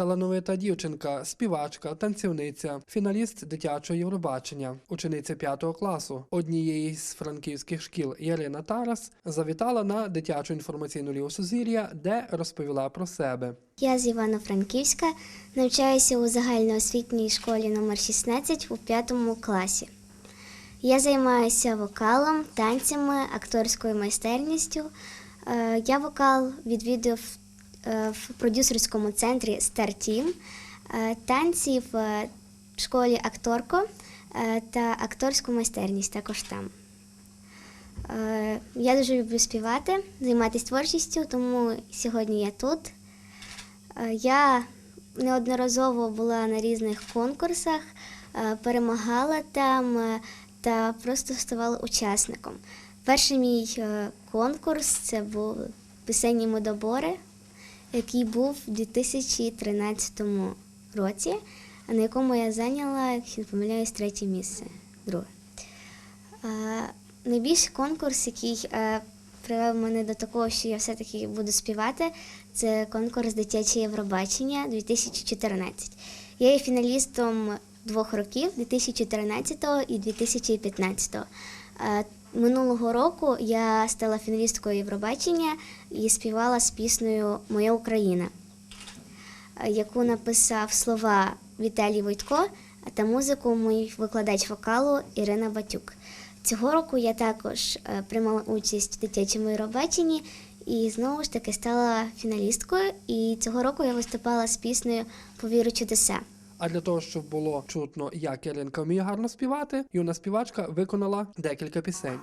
талановита дівчинка, співачка, танцівниця, фіналіст дитячого Євробачення, учениця 5 класу однієї з франківських шкіл Ярина Тарас завітала на дитячу інформаційну лігу Сузір'я, де розповіла про себе. Я з Івано-Франківська, навчаюся у загальноосвітній школі номер 16 у 5 класі. Я займаюся вокалом, танцями, акторською майстерністю. Е, Я вокал відвідав в продюсерському центрі Team, е, танці в е, школі акторко е, та акторську майстерність також там. Е, Я дуже люблю співати, займатися творчістю, тому сьогодні я тут. Е, Я неодноразово була на різних конкурсах, е, перемагала там е, та просто ставала учасником. Перший мій е, конкурс це був пісенні модобори, який був у 2013 році, на якому я зайняла, якщо не помиляюсь, третє місце. Друге. Найбільший конкурс, який е, привів мене до такого, що я все-таки буду співати, це конкурс Дитяче Євробачення 2014. Я є фіналістом двох років 2014 і 2015. Е, Минулого року я стала фіналісткою Євробачення і співала з піснею Моя Україна е, яку написав слова Віталій Войтко, та музику мій викладач вокалу Ірина Батюк. Цього року я також е, приймала участь в дитячому Євробаченні і знову ж таки стала фіналісткою. І цього року я виступала з піснею Повіру чудеса. А для того, щоб було чутно, як Яринка вміє гарно співати, юна співачка виконала декілька пісень.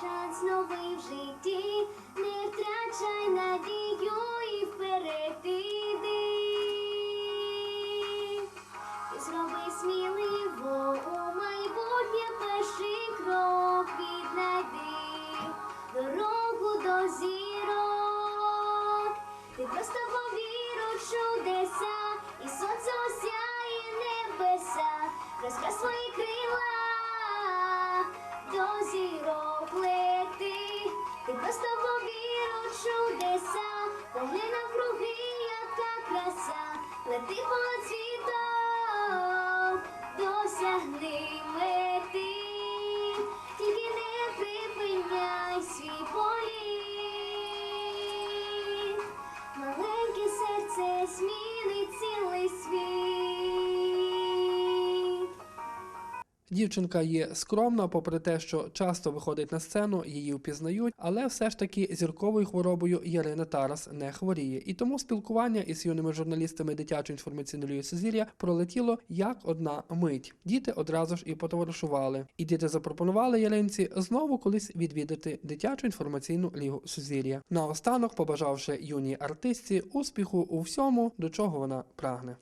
Шанс новий в житті. Не втрачай надію чудеса, поглянь навкруги, яка краса, лети понад світом, досягни мети, тільки не припиняй свій політ. Маленьке серце змінить цілий світ. Дівчинка є скромна, попри те, що часто виходить на сцену, її впізнають, але все ж таки зірковою хворобою Ярина Тарас не хворіє. І тому спілкування із юними журналістами дитячої інформаційної Сузір'я пролетіло як одна мить. Діти одразу ж і потоваришували. І діти запропонували Яринці знову колись відвідати дитячу інформаційну лігу Сузір'я. Наостанок, побажавши юній артистці успіху у всьому, до чого вона прагне.